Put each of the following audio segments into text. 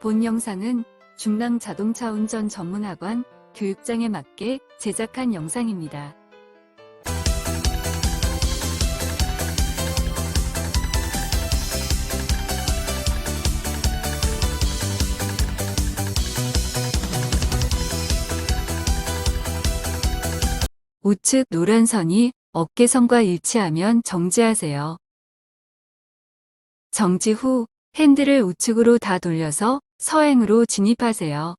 본 영상은 중랑 자동차 운전 전문학원 교육장에 맞게 제작한 영상입니다. 우측 노란 선이 어깨선과 일치하면 정지하세요. 정지 후 핸들을 우측으로 다 돌려서 서행으로 진입하세요.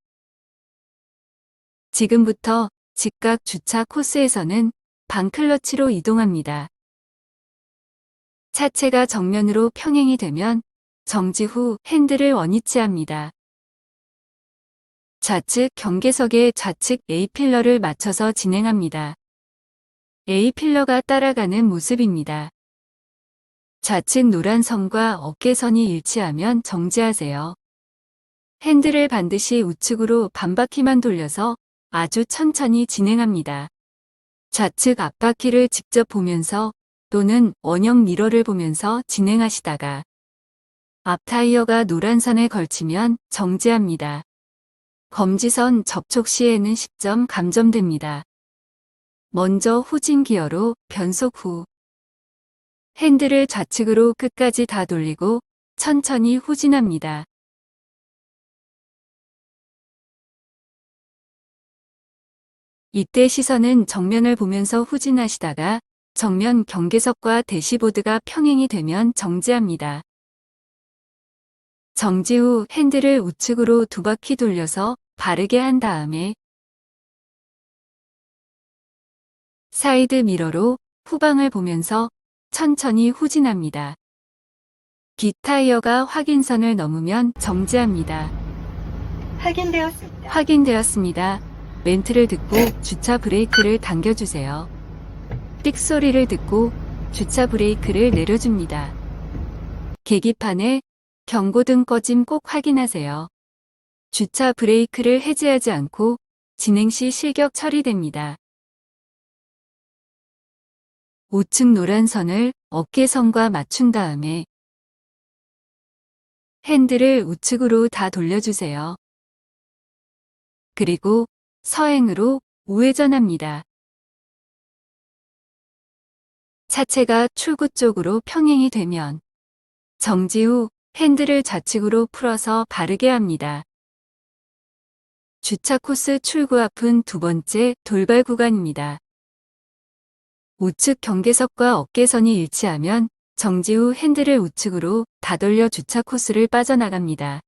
지금부터 직각 주차 코스에서는 반클러치로 이동합니다. 차체가 정면으로 평행이 되면 정지 후 핸들을 원위치합니다. 좌측 경계석에 좌측 A필러를 맞춰서 진행합니다. A필러가 따라가는 모습입니다. 좌측 노란 선과 어깨선이 일치하면 정지하세요. 핸들을 반드시 우측으로 반바퀴만 돌려서 아주 천천히 진행합니다. 좌측 앞바퀴를 직접 보면서 또는 원형 미러를 보면서 진행하시다가 앞 타이어가 노란 선에 걸치면 정지합니다. 검지선 접촉 시에는 10점 감점됩니다. 먼저 후진 기어로 변속 후 핸들을 좌측으로 끝까지 다 돌리고 천천히 후진합니다. 이때 시선은 정면을 보면서 후진하시다가 정면 경계석과 대시보드가 평행이 되면 정지합니다. 정지 후 핸들을 우측으로 두 바퀴 돌려서 바르게 한 다음에 사이드 미러로 후방을 보면서 천천히 후진합니다. 뒷타이어가 확인선을 넘으면 정지합니다. 확인되었습니다. 확인되었습니다. 멘트를 듣고 주차 브레이크를 당겨주세요. 띡 소리를 듣고 주차 브레이크를 내려줍니다. 계기판에 경고등 꺼짐 꼭 확인하세요. 주차 브레이크를 해제하지 않고 진행 시 실격 처리됩니다. 우측 노란 선을 어깨선과 맞춘 다음에 핸들을 우측으로 다 돌려주세요. 그리고 서행으로 우회전합니다. 차체가 출구 쪽으로 평행이 되면 정지 후 핸들을 좌측으로 풀어서 바르게 합니다. 주차 코스 출구 앞은 두 번째 돌발 구간입니다. 우측 경계석과 어깨선이 일치하면 정지 후 핸들을 우측으로 다 돌려 주차 코스를 빠져나갑니다.